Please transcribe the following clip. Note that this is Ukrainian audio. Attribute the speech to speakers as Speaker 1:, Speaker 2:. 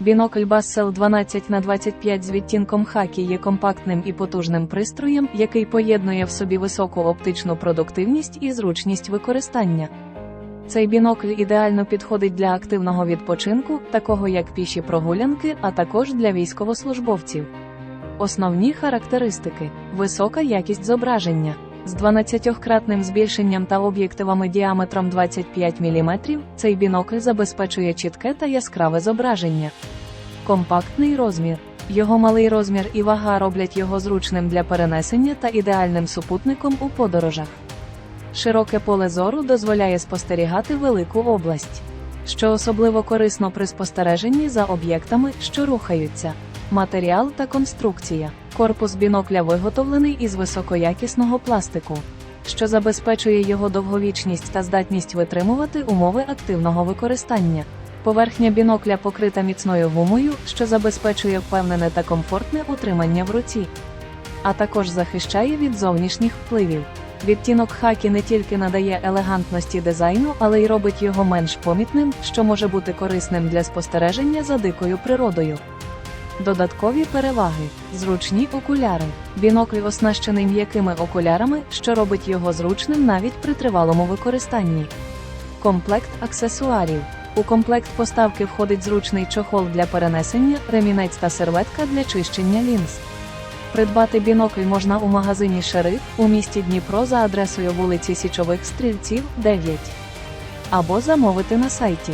Speaker 1: Бінокль Bassel 12 на 25 з відтінком хакі є компактним і потужним пристроєм, який поєднує в собі високу оптичну продуктивність і зручність використання. Цей бінокль ідеально підходить для активного відпочинку, такого як піші прогулянки, а також для військовослужбовців. Основні характеристики: висока якість зображення. З 12-кратним збільшенням та об'єктивами діаметром 25 мм цей бінокль забезпечує чітке та яскраве зображення. Компактний розмір. Його малий розмір і вага роблять його зручним для перенесення та ідеальним супутником у подорожах. Широке поле зору дозволяє спостерігати велику область, що особливо корисно при спостереженні за об'єктами, що рухаються. Матеріал та конструкція. Корпус бінокля виготовлений із високоякісного пластику, що забезпечує його довговічність та здатність витримувати умови активного використання. Поверхня бінокля покрита міцною гумою, що забезпечує впевнене та комфортне утримання в руці, а також захищає від зовнішніх впливів. Відтінок хакі не тільки надає елегантності дизайну, але й робить його менш помітним, що може бути корисним для спостереження за дикою природою. Додаткові переваги: зручні окуляри. Бінокль оснащений м'якими окулярами, що робить його зручним навіть при тривалому використанні. Комплект аксесуарів. У комплект поставки входить зручний чохол для перенесення, ремінець та серветка для чищення лінз. Придбати бінокль можна у магазині Шериф у місті Дніпро за адресою вулиці Січових Стрільців, 9. Або замовити на сайті